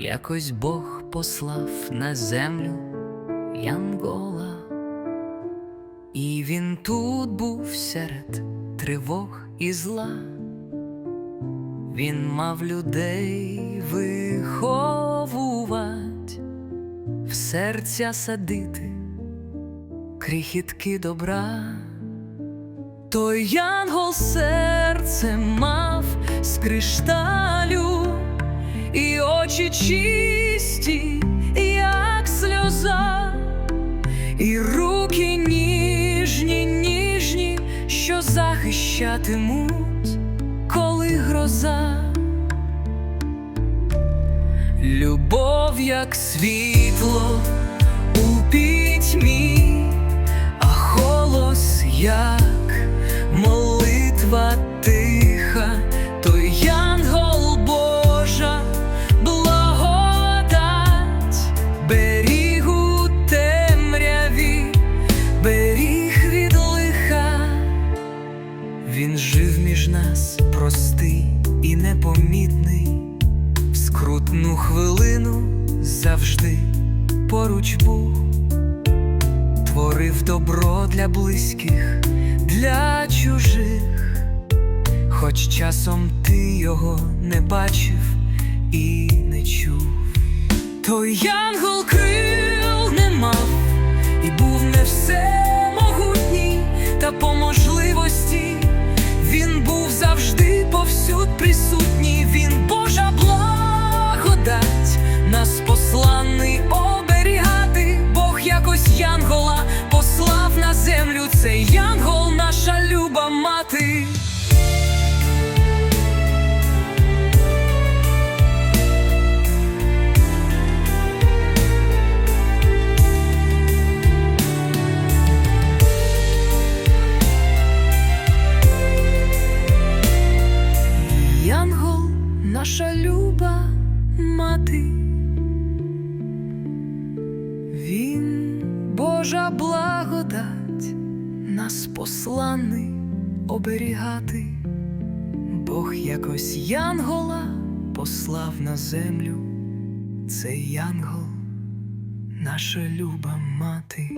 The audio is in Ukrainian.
Якось Бог послав на землю Янгола, і він тут був серед тривог і зла. Він мав людей виховувати, в серця садити крихітки добра. Той янгол серце мав з кришталю, очі чисті, як сльоза, і руки ніжні, ніжні, що захищатимуть, коли гроза. Любов, як світло простий і непомітний, в скрутну хвилину завжди поруч був, творив добро для близьких, для чужих, хоч часом ти його не бачив і не чув. Той янгол крил присутній. Він Божа благодать, нас посланий оберігати. Бог якось янгола послав на землю. Цей янгол, наша люба мати. Благодать, нас посланий оберігати, Бог якось Янгола послав на землю, цей Янгол, наша люба мати.